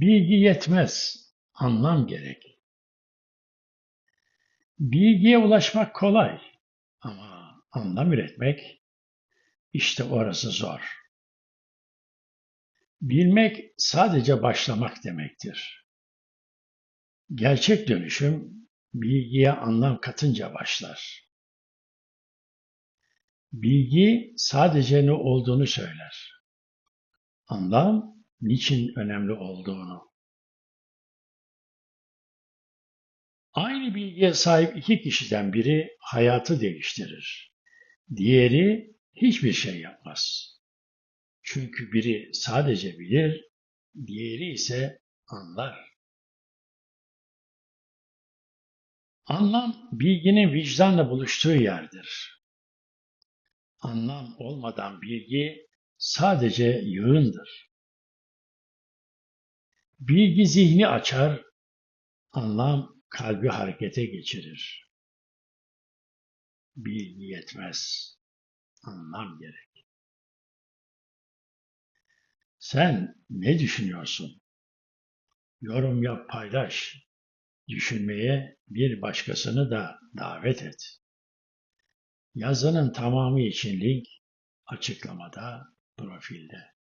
Bilgi yetmez, anlam gerek. Bilgiye ulaşmak kolay ama anlam üretmek işte orası zor. Bilmek sadece başlamak demektir. Gerçek dönüşüm bilgiye anlam katınca başlar. Bilgi sadece ne olduğunu söyler. Anlam niçin önemli olduğunu. Aynı bilgiye sahip iki kişiden biri hayatı değiştirir. Diğeri hiçbir şey yapmaz. Çünkü biri sadece bilir, diğeri ise anlar. Anlam bilginin vicdanla buluştuğu yerdir. Anlam olmadan bilgi sadece yığındır. Bilgi zihni açar, anlam kalbi harekete geçirir. Bilgi yetmez, anlam gerek. Sen ne düşünüyorsun? Yorum yap, paylaş. Düşünmeye bir başkasını da davet et. Yazının tamamı için link açıklamada, profilde.